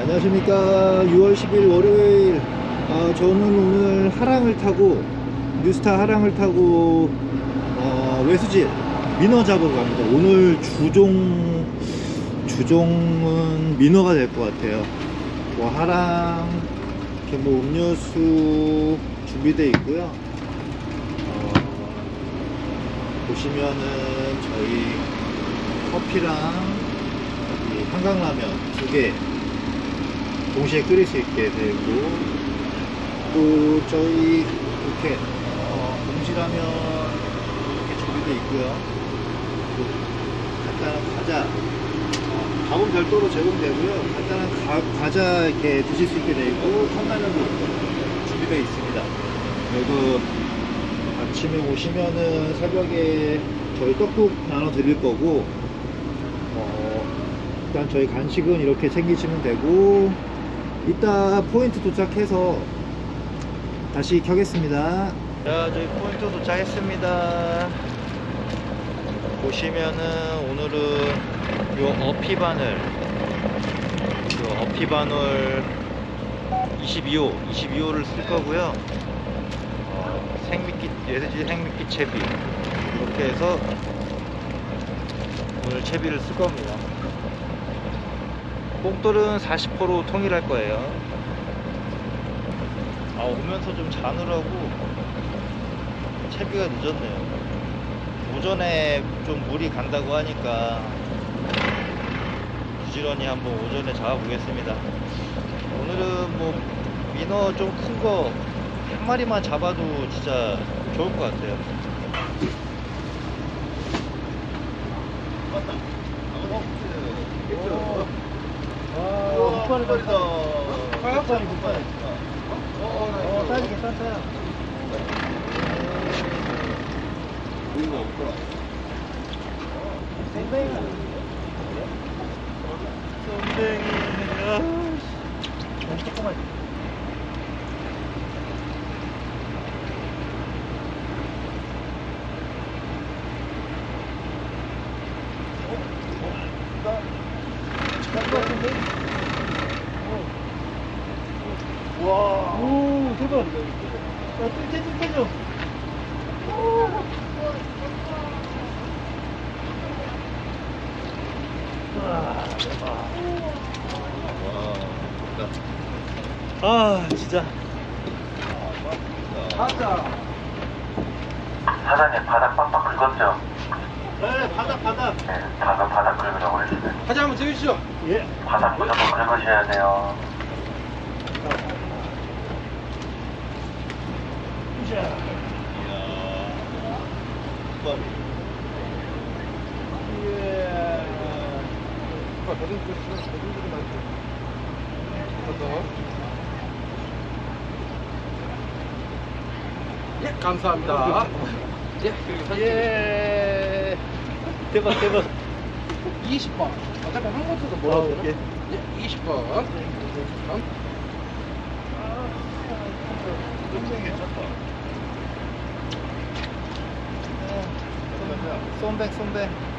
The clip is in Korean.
안녕하십니까. 6월 10일 월요일. 아, 저는 오늘 하랑을 타고 뉴스타 하랑을 타고 어, 외수질 민어 잡으러 갑니다. 오늘 주종 주종은 민어가 될 것 같아요. 뭐 하랑 이렇게 뭐 음료수 준비되어 있고요. 어, 보시면은 저희 커피랑 이 한강라면 두개 동시에 끓일 수 있게 되고 또 저희 이렇게 어, 봉지라면 이렇게 준비되어 있고요. 또 간단한 과자 어, 밥은 별도로 제공되고요. 간단한 가- 과자 이렇게 드실 수 있게 되어 있고 컵라면도 준비되어 있습니다. 그리고 아침에 오시면은 새벽에 저희 떡국 나눠 드릴 거고 어, 일단 저희 간식은 이렇게 챙기시면 되고 이따 포인트 도착해서 다시 켜겠습니다. 자 저희 포인트 도착했습니다. 보시면은 오늘은 요 어피 바늘 요 어피 바늘 22호 22호를 쓸 거고요. 어, 생미끼 예세지 생미끼 채비. 이렇게 해서 오늘 채비를 쓸 겁니다 뽕돌은 40%로 통일할 거예요. 아 오면서 좀 자느라고 채비가 늦었네요. 오전에 좀 물이 간다고 하니까 부지런히 한번 오전에 잡아보겠습니다. 오늘은 뭐 민어 좀 큰 거 한 마리만 잡아도 진짜 좋을 것 같아요. 맞다. 아, 흑발이다. 흑발이 흑발. 어, 사이즈 괜찮다. 보이가 없더라. 땡땡이. 너무 조그만. 와. 오, 대박. 야, 뜰때 뜰때죠. 와, 대박. 아, 진짜. 맞다. 사장님 바닥 빡빡 긁었죠? 네, 바닥, 바닥. 네, 방금 바닥 긁으라고 그랬어요. 사진 한번 찍으시죠. 예. 바닥 무조건 긁으셔야 돼요. 예. 많죠. 예, 감사합니다. 예, 여기 사진 예. 대박, 대박. 20번. 어차피 한 곳에서 아, 뭐라고 오케이. 그러나? 예, 20번. 굉장히 괜찮다. 쏨백, 쏨백.